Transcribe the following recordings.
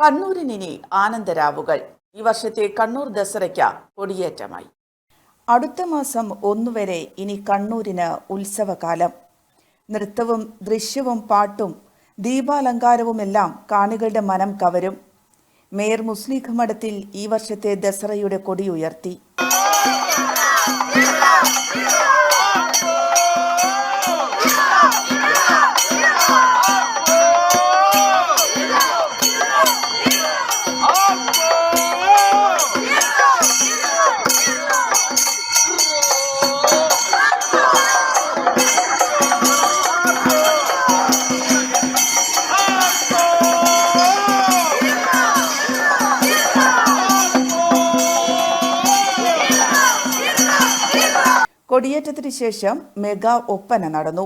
കണ്ണൂരിനി ആനന്ദരാവുകൾ. ഈ വർഷത്തെ കണ്ണൂർ ദസറയ്ക്ക് കൊടിയേറ്റമായി. അടുത്ത മാസം ഒന്നുവരെ ഇനി കണ്ണൂരിന് ഉത്സവകാലം. നൃത്തവും ദൃശ്യവും പാട്ടും ദീപാലങ്കാരവുമെല്ലാം കാണികളുടെ മനം കവരും. മേയർ മുസ്ലിഖ് മഠത്തിൽ ഈ വർഷത്തെ ദസറയുടെ കൊടി ഉയർത്തി. കൊടിയേറ്റത്തിന് ശേഷം മെഗാ ഒപ്പന നടന്നു.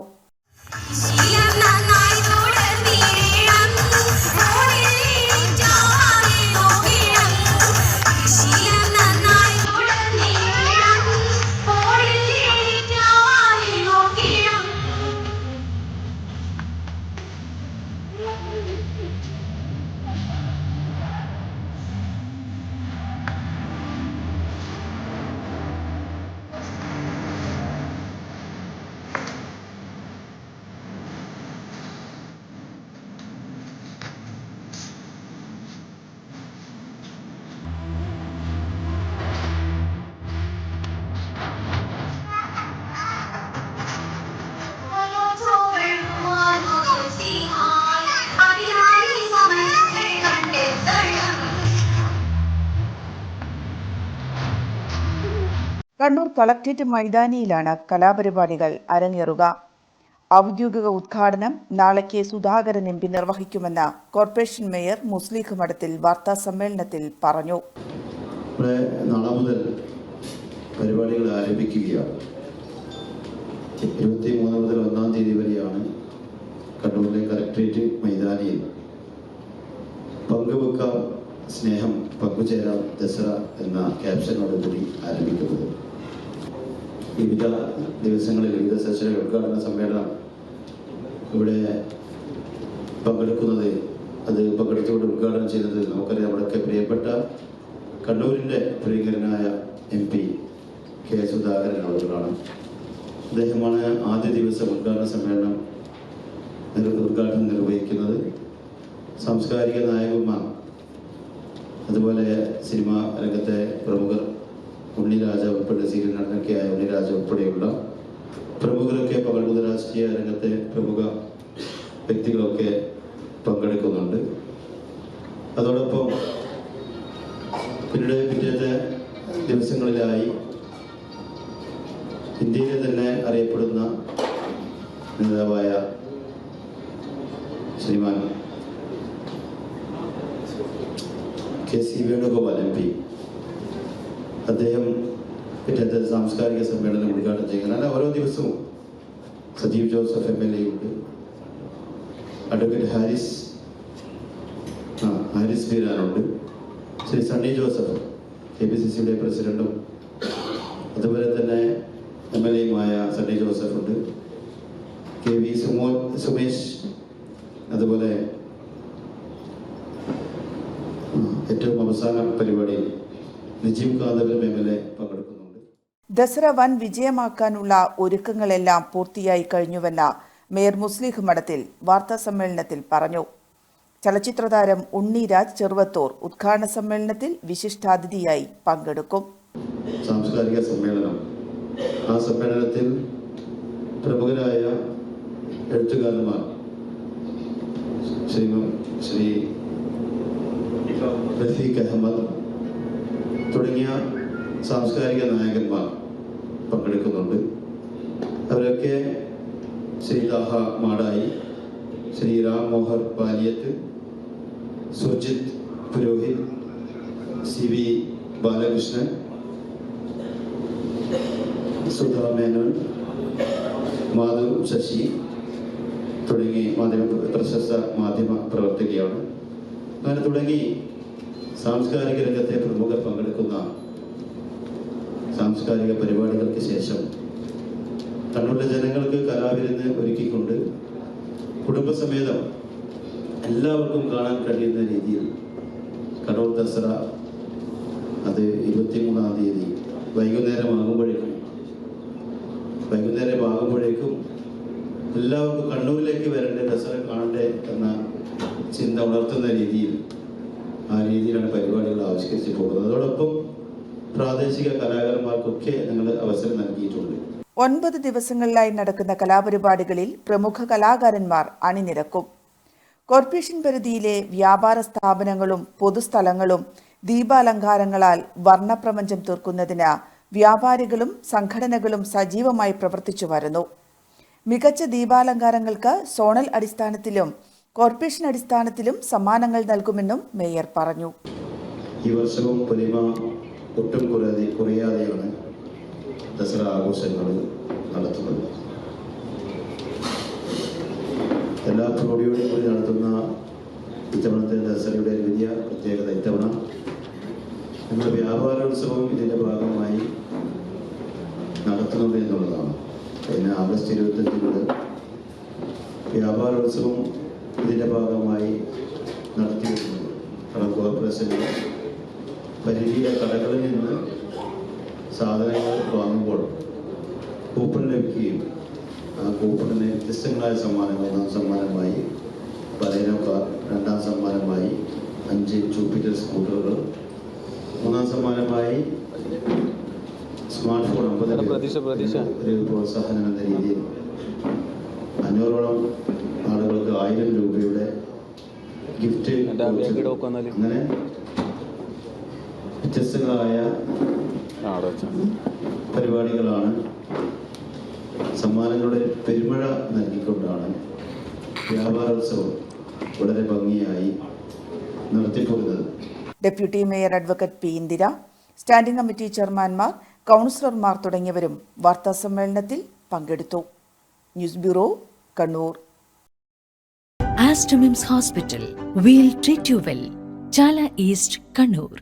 കണ്ണൂർ കളക്ട്രേറ്റ് മൈതാനിയിലാണ് കലാപരിപാടികൾ അരങ്ങേറുക. ഔദ്യോഗിക ഉദ്ഘാടനം നാളെ കെ സുധാകരൻ എം പി നിർവഹിക്കുമെന്ന് കോർപ്പറേഷൻ മേയർ മുസ്ലിഖ് മഠത്തിൽ വാർത്താ സമ്മേളനത്തിൽ പറഞ്ഞു. നാളെ മുതൽ പരിപാടികൾ ആരംഭിക്കുകയാണ്. ഇരുപത്തി മൂന്ന് മുതൽ ഒന്നാം തീയതി വരെയാണ് കണ്ണൂരിലെ കലക്ട്രേറ്റ് മൈതാനിയിൽ പങ്കുവെക്കാം സ്നേഹം പങ്കുചേരാം ദസറ എന്ന ക്യാപ്ഷനോടുകൂടി ആരംഭിക്കുന്നത്. വിവിധ ദിവസങ്ങളിൽ വിവിധ സെഷനുകൾ ഉദ്ഘാടന സമ്മേളനം ഇവിടെ പങ്കെടുക്കുന്നത് അത് പങ്കെടുത്തുകൊണ്ട് ഉദ്ഘാടനം ചെയ്യുന്നത് നമുക്കറിയാം. അവിടെയൊക്കെ പ്രിയപ്പെട്ട കണ്ണൂരിന്റെ പ്രിയങ്കരനായ എം പി കെ സുധാകരൻ അവരുകളാണ്. അദ്ദേഹമാണ് ആദ്യ ദിവസം ഉദ്ഘാടന സമ്മേളനം ഉദ്ഘാടനം നിർവഹിക്കുന്നത്. സാംസ്കാരിക നായകന്മാർ അതുപോലെ സിനിമാ രംഗത്തെ പ്രമുഖർ ഉണ്ണിരാജ ഉൾപ്പെടെ നടനൊക്കെയായ ഉണ്ണിരാജ ഉൾപ്പെടെയുള്ള പ്രമുഖരൊക്കെ പകർന്ന രാഷ്ട്രീയ രംഗത്തെ പ്രമുഖ വ്യക്തികളൊക്കെ പങ്കെടുക്കുന്നുണ്ട്. അതോടൊപ്പം പിന്നീട് പിറ്റേത്തെ ദിവസങ്ങളിലായി ഇന്ത്യയിലെ തന്നെ അറിയപ്പെടുന്ന നേതാവായ Sriman K C Venugopal M P. അദ്ദേഹം പിറ്റത്തെ സാംസ്കാരിക സമ്മേളനം ഉദ്ഘാടനം ചെയ്യുന്നത് അല്ല ഓരോ ദിവസവും Sajeev Joseph M L A ഉണ്ട്. അഡ്വക്കേറ്റ് ഹാരിസ് ആ Haris ബീരാനുണ്ട് Shri Sunny Joseph K P C സിയുടെ പ്രസിഡന്റും. അതുപോലെ തന്നെ എം എൽ എയുമായ സണ്ണി ജോസഫ് ഉണ്ട്. കെ വി സുമോ സുമേഷ് അതുപോലെ ഏറ്റവും അവസാന പരിപാടിയിൽ നജീബ് കാദറിനും എം എൽ എ പങ്കെടുക്കുന്നുണ്ട്. ദസറ വൻ വിജയമാക്കാനുള്ള ഒരുക്കങ്ങളെല്ലാം പൂർത്തിയായി കഴിഞ്ഞുവെന്ന് മേയർ മുസ്ലിഹ് മഠത്തിൽ വാർത്താ സമ്മേളനത്തിൽ പറഞ്ഞു. ചലച്ചിത്രതാരം ഉണ്ണിരാജ് ചെറുവത്തൂർ ഉദ്ഘാടന സമ്മേളനത്തിൽ വിശിഷ്ടാതിഥിയായി പങ്കെടുക്കും. സാംസ്കാരിക സമ്മേളനം. ആ സമ്മേളനത്തിൽ പ്രമുഖരായ എഴുത്തുകാരന്മാർ ശ്രീ ശ്രീ റഫീഖ് അഹമ്മദ് തുടങ്ങിയ സാംസ്കാരിക നായകന്മാർ പങ്കെടുക്കുന്നുണ്ട്. അവരൊക്കെ ശ്രീ ദാഹ മാടായി ശ്രീ രാം മോഹർ പാലിയത്ത് സുജിത് പുരോഹിത് സി വി ബാലകൃഷ്ണൻ സുധാ മേനോൻ മാധവ് ശശി തുടങ്ങി മാധ്യമ പ്രശസ്ത മാധ്യമ പ്രവർത്തകയാണ്. അങ്ങനെ തുടങ്ങി സാംസ്കാരിക രംഗത്തെ പ്രമുഖർ സാംസ്കാരിക പരിപാടികൾക്ക് ശേഷം തങ്ങളുടെ ജനങ്ങൾക്ക് കലാവിരുന്ന് ഒരുക്കിക്കൊണ്ട് കുടുംബസമേതം എല്ലാവർക്കും കാണാൻ കഴിയുന്ന രീതിയിൽ ദസറ അത് ഇരുപത്തിമൂന്നാം തീയതി വൈകുന്നേരം ആകുമ്പോഴേക്കും വൈകുന്നേരം ആകുമ്പോഴേക്കും എല്ലാവർക്കും കണ്ണൂരിലേക്ക് വരണ്ടേ ദസറ കാണണ്ടേ എന്ന ചിന്ത ഉണർത്തുന്ന രീതിയിൽ ആ രീതിയിലാണ് പരിപാടികൾ ആവിഷ്കരിച്ച് പോകുന്നത്. അതോടൊപ്പം പ്രാദേശിക കലാകാരന്മാർക്കൊക്കെ ഞങ്ങൾ അവസരം നൽകിയിട്ടുണ്ട്. ഒൻപത് ദിവസങ്ങളിലായി നടക്കുന്ന കലാപരിപാടികളിൽ പ്രമുഖ കലാകാരന്മാർ അണിനിരക്കും. കോർപ്പറേഷൻ പരിധിയിലെ വ്യാപാര സ്ഥാപനങ്ങളും പൊതുസ്ഥലങ്ങളും ദീപാലങ്കാരങ്ങളാൽ വർണപ്രപഞ്ചം തീർക്കുന്നതിന് വ്യാപാരികളും സംഘടനകളും സജീവമായി പ്രവർത്തിച്ചു വരുന്നു. മികച്ച ദീപാലങ്കാരങ്ങൾക്ക് സോണൽ അടിസ്ഥാനത്തിലും കോർപ്പറേഷൻ അടിസ്ഥാനത്തിലും സമ്മാനങ്ങൾ നൽകുമെന്നും മേയർ പറഞ്ഞു. ഈ വർഷവും പൊലിമ ഒട്ടും കുറയാതെ കുറയാതെയാണ് ദസറ ആഘോഷങ്ങൾ നടത്തുന്നത്. എല്ലാ പ്രൗഢിയോടും കൂടി നടത്തുന്ന ഇത്തവണത്തെ ദസറയുടെ ഒരു വലിയ പ്രത്യേകത ഇത്തവണ. നമ്മുടെ വ്യാപാരോത്സവം ഇതിന്റെ ഭാഗമായി നടത്തുന്നത് എന്നുള്ളതാണ്. പിന്നെ ആഗസ്റ്റ് ഇരുപത്തഞ്ച് മുതൽ വ്യാപാരോത്സവം ഇതിന്റെ ഭാഗമായി നടത്തി വരുന്നത് കാരണം പരിധിയിലെ കടകളിൽ നിന്ന് സാധനങ്ങൾ വാങ്ങുമ്പോൾ കൂപ്പൺ ലഭിക്കുകയും ആ കൂപ്പണിന് വ്യത്യസ്തങ്ങളായ സമ്മാനങ്ങൾ ഒന്നാം സമ്മാനമായി ബലേനോ കാർ രണ്ടാം സമ്മാനമായി അഞ്ച് ജൂപ്പിറ്റർ സ്കൂട്ടറുകൾ മൂന്നാം സമ്മാനമായി സ്മാർട്ട് ഫോൺ. ഒരു പ്രോത്സാഹനം എന്ന രീതിയിൽ അഞ്ഞൂറോളം ആളുകൾക്ക് ആയിരം രൂപയുടെ ഗിഫ്റ്റ് അങ്ങനെ വ്യത്യസ്തങ്ങളായ പരിപാടികളാണ്. സമ്മാനങ്ങളുടെ പെരുമഴ നൽകിക്കൊണ്ടാണ് വ്യാപാരോത്സവം വളരെ ഭംഗിയായി നടത്തിപ്പോകുന്നത് deputy mayor advocate P Indira standing committee ചെയർമാൻമാർ കൗൺസിലർമാർ തുടങ്ങിയവരും വാർത്താ സമ്മേളനത്തിൽ പങ്കെടുത്തു. News bureau Kannur. Aster MIMS hospital we'll treat you well Chala east Kannur.